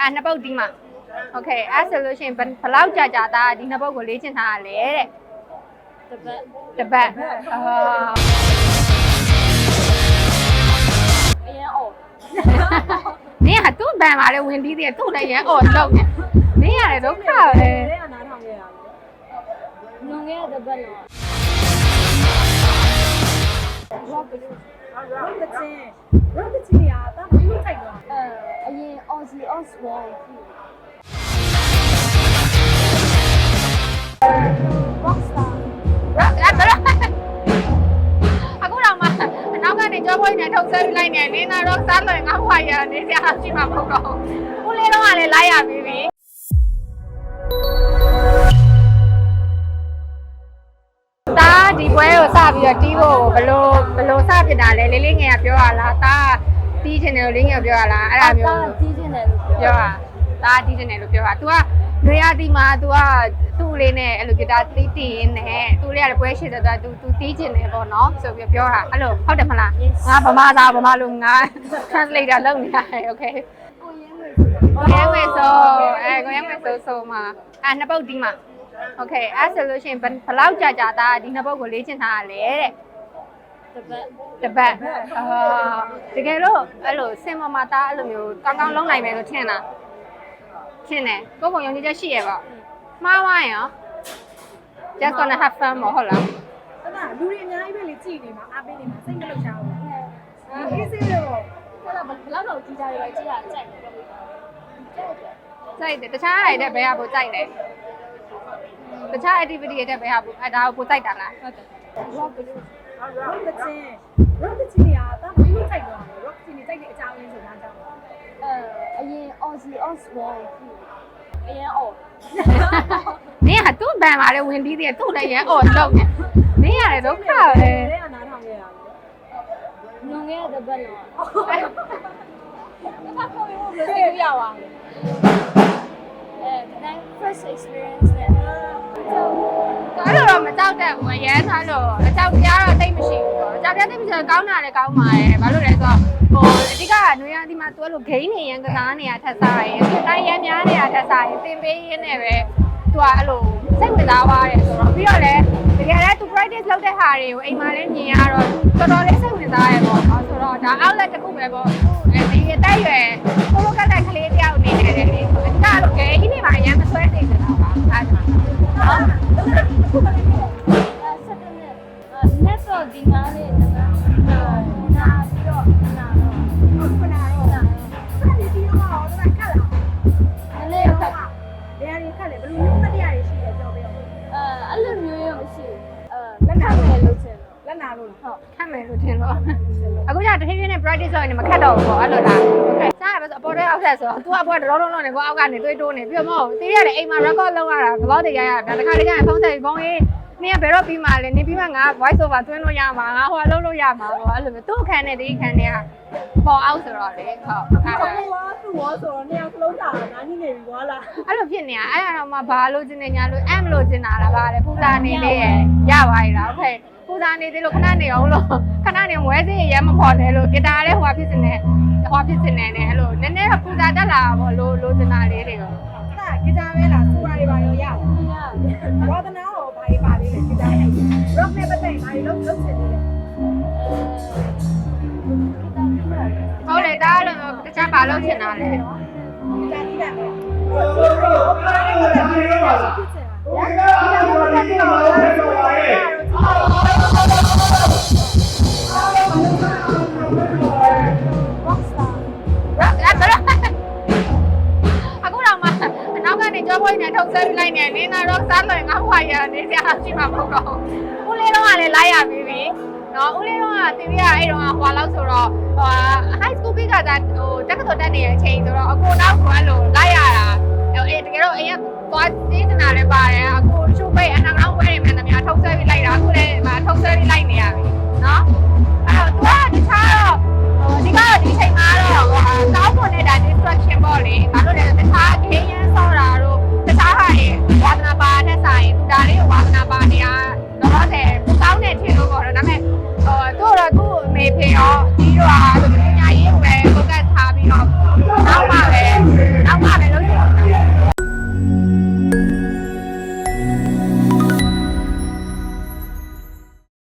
အဲနှစ်ပုတ်ဒီမှာโอเคအဲ့ဆိုလို့ရှိရင်ဘယ်ဘယ်လောက်ကြာကြာသားဒီနှစ်ပုတ်ကိုလေ့ကျင့်ထားရလဲတဲ့ တပတ် တစ်ပတ်အာ အရင်အော် နင်ကသူ့ဘန်ပါလေဝင်ပြီးသေးတယ်သူ့လည်းရန်အော်လုံးနေနင်ရတယ်ဒုက္ခပဲ လဲအနားထောင်ခဲ့ရတယ် ငုံခဲ့တဲ့ပတ်တော့ rock ရော့ကချင်းရော့ကချင်းရာတာမလို့ထိုက်တော့ အဲ အရင် Aussie Oswald Rockstar ရက်အဲ့ဒါအခုတော့မှအနောက်ကနေကြောပွိုင်းနဲ့ထုတ်ဆဲပြလိုက်နေနင်ကတော့စားလို့ငါ့ဘွားရနေစရာရှိမှာမဟုတ်တော့ဘူးဦးလေးတော့ကလည်းလိုက်ရပြီပြီတာဒီပွဲကိုစပြီးတော့တီးဖို့ဘလို့ဘလို့စဖြစ်တာလဲလေးလေးငယ်ကပြောရလားတာ တီးချင်တယ်လို့လေးငယ်ပြောရလားအဲ့ဒါမျိုး ကြီးကျင်တယ်လို့ ပြောတာဒါတီးချင်တယ်လို့ပြောတာ तू ကနေရာဒီမှာ तू ကသူ့လေးနဲ့အဲ့လိုဂီတာတီးတီးရင်းနဲ့သူ့လေးကလည်းပွဲရှိတဲ့အတွက် तू तू တီးချင်တယ်ပေါ့နော်ဆိုပြီးပြောတာအဲ့လိုဟုတ်တယ်မလားငါဗမာသားဗမာလူငါ translator လုပ်နေရတယ် okay ကိုရင်းဝေဆို ကိုရမ်းမယ်ဆိုအဲကိုရမ်းမယ်ဆိုဆိုမှာအဲနှစ်ပုတ်ဒီမှာ okay အဲ့ဆိုလို့ရှိရင်ဘယ်ဘယ်လောက်ကြာကြာသားဒီနှစ်ပုတ်ကိုလေ့ကျင့်ထားရလဲတဲ့ တပတ်တပတ်အာတကယ်လို့အဲ့လိုစင်မမသားအဲ့လိုမျိုးကောင်းကောင်းလုံးနိုင်မယ်လို့ထင်လားထင်တယ်ကိုယ့်ပုံယုံကြည်ချက်ရှိရပါမှားဝိုင်းရော just gonna have fun မဟုတ်လားအဲ့ဒါလူတွေအများကြီးပဲလေကြည်နေမှာအားပေးနေမှာစိတ်မလှုပ်ရှားဘူးအေးစေးတော့ဘယ်လောက်ဘယ်လောက်တော့ကြီးကြရလဲကြည့်ရကြိုက်တယ်ကြိုက်တယ်တခြားအရာတွေဘယ်ဟာပိုကြိုက်လဲတခြား activity တွေဘယ်ဟာပိုအဲဒါကိုပိုကြိုက်တာလားဟုတ်တယ် rock ရော့ကချင်းရော့ကချင်းရာတာမလို့ထိုက်တော့ရော့ကချင်းတိုက်တဲ့အကြောင်းလေးဆိုတာကြောင့်အဲအရင် Aussie Oswald အရင်အော်နင်ကသူ့ဘန်ပါလေဝင်ပြီးသေးတယ်သူ့လည်းရန်အော်လုံးနေနင်ရတယ်ဒုက္ခပဲလဲအနားထောင်ခဲ့ရတယ်ငုံခဲ့တဲ့ပတ်တော့ဘာခေါ်ရမလဲသိရပါအဲ that first experience နဲ့အဲ့လိုတော့ မကြောက်တတ်ဘူးအရန်သားလို့အကြောက်တရားတော့တိတ်မရှိဘူးပေါ့အကြောက်တရားတိတ်မရှိတော့ကောင်းတာလည်းကောင်းပါတယ်ဘာလို့လဲဆိုတော့ဟိုအဓိကကနွေရဒီမှာသူကလို့ဂိမ်းနေရန်ကစားနေရထက်စားရင်တိုင်းရန်များနေရထက်စားရင်သင်ပေးရင်းနဲ့ပဲသူကအဲ့လိုစိတ်ဝင်စားပါတယ်ဆိုတော့ပြီးတော့လည်းတကယ်လည်းသူ practice လုပ်တဲ့ဟာတွေကိုအိမ်မှာလည်းမြင်ရတော့တော်တော်လေးစိတ်ဝင်စားရပေါ့နော်ဆိုတော့ဒါ outlet တစ်ခုပဲပေါ့အဲဒီအတက်ရွယ်ကိုလိုကတက်ကလေးတယောက်အနေနဲ့လည်းလေအဓိကတော့ဂိမ်းနေမှာအရန်မဆွဲနေကြတာ အောင်အဲအဲ့လိုမျိုးရမရှိဘူးအဲလက်ခံမယ်လို့ချင်တော့လက်နာလို့ဟုတ်ခတ်မယ်လို့ထင်တော့အခုကျတဖြည်းဖြည်းနဲ့ practice လုပ်ရင်မခတ်တော့ဘူးပေါ့အဲ့လိုလား okay စားရပါဆိုအပေါ်ထဲအောက်ထက်ဆိုတော့ तू အပေါ်တလုံးလုံးလုံးနေကိုအောက်ကနေတွေးတိုးနေပြီးတော့မဟုတ်တီးရတယ်အိမ်မှာ record လုပ်ရတာ vlog တွေရရတာတခါတခါဖုန်းဆက်ပြီးဖုန်းရေး နင်ကဘယ်တော့ပြီးမှလဲနင်ပြီးမှငါ voice over သွင်းလို့ရမှာငါဟိုလုပ်လို့ရမှာပေါ့အဲ့လိုမျိုးသူ့အခန်းနဲ့ဒီအခန်းနဲ့ကပေါ်အောက်ဆိုတော့လေဟုတ်အဲ့ ဘယ်ဝါသူ့ဝါဆိုတော့နေရာကလုံးတာငါညနေပြီကွာလား အဲ့လိုဖြစ်နေတာအဲ့ဒါတော့မှဘာလို့ကျင်နေညာလို့အမ်လို့ကျင်တာလားဗါလေပူဇာနေလေရပါရလားโอเคပူဇာနေသေးလို့ခဏနေအောင်လို့ခဏနေဝဲစေးရမပေါ်နဲ့လို့ဂီတာလည်းဟိုဖြစ်နေဟိုဖြစ်နေတယ်အဲ့လိုနည်းနည်းပူဇာတက်လာပေါ့လို့လိုချင်တာလေးတွေကို ဒါဂီတာပဲလားစူရာတွေပါရောရ ရ လို့ချင်တာလဲဂီတာတီးတာပဲဘာတွေလုပ်ချင်လဲဖြစ်ချင်တာဂီတာနဲ့ပတ်သက်ပြီးတော့ rockstar ရက်အဲ့ဒါအခုတော့မှအနောက်ကနေကြောပွိုင်းနဲ့ထုတ်ဆဲပြလိုက်နေနင်ကတော့စားလို့ငါ့ဘွားရနေစရာရှိမှာမဟုတ်တော့ဘူးဦးလေးတော့ကလည်းလိုက်ရပြီပြီ နော်ဦးလေးတော့ကတီဗီကအဲ့တော့ဟွာလောက်ဆိုတော့ဟို high school ပြီးကသာဟိုတက္ကသိုလ်တက်နေတဲ့အချိန်ဆိုတော့အကိုနောက်ကအဲ့လိုလိုက်ရတာအဲ့တကယ်တော့အရင်သွားကြည့်နေတာလည်းပါတယ်အကိုချိုးပိတ်အနောက်နောက်ဝဲနေမှန်တယ်များထုတ်ဆဲပြီးလိုက်တာအခုလည်းဒီမှာထုတ်ဆဲပြီးလိုက်နေရပြီ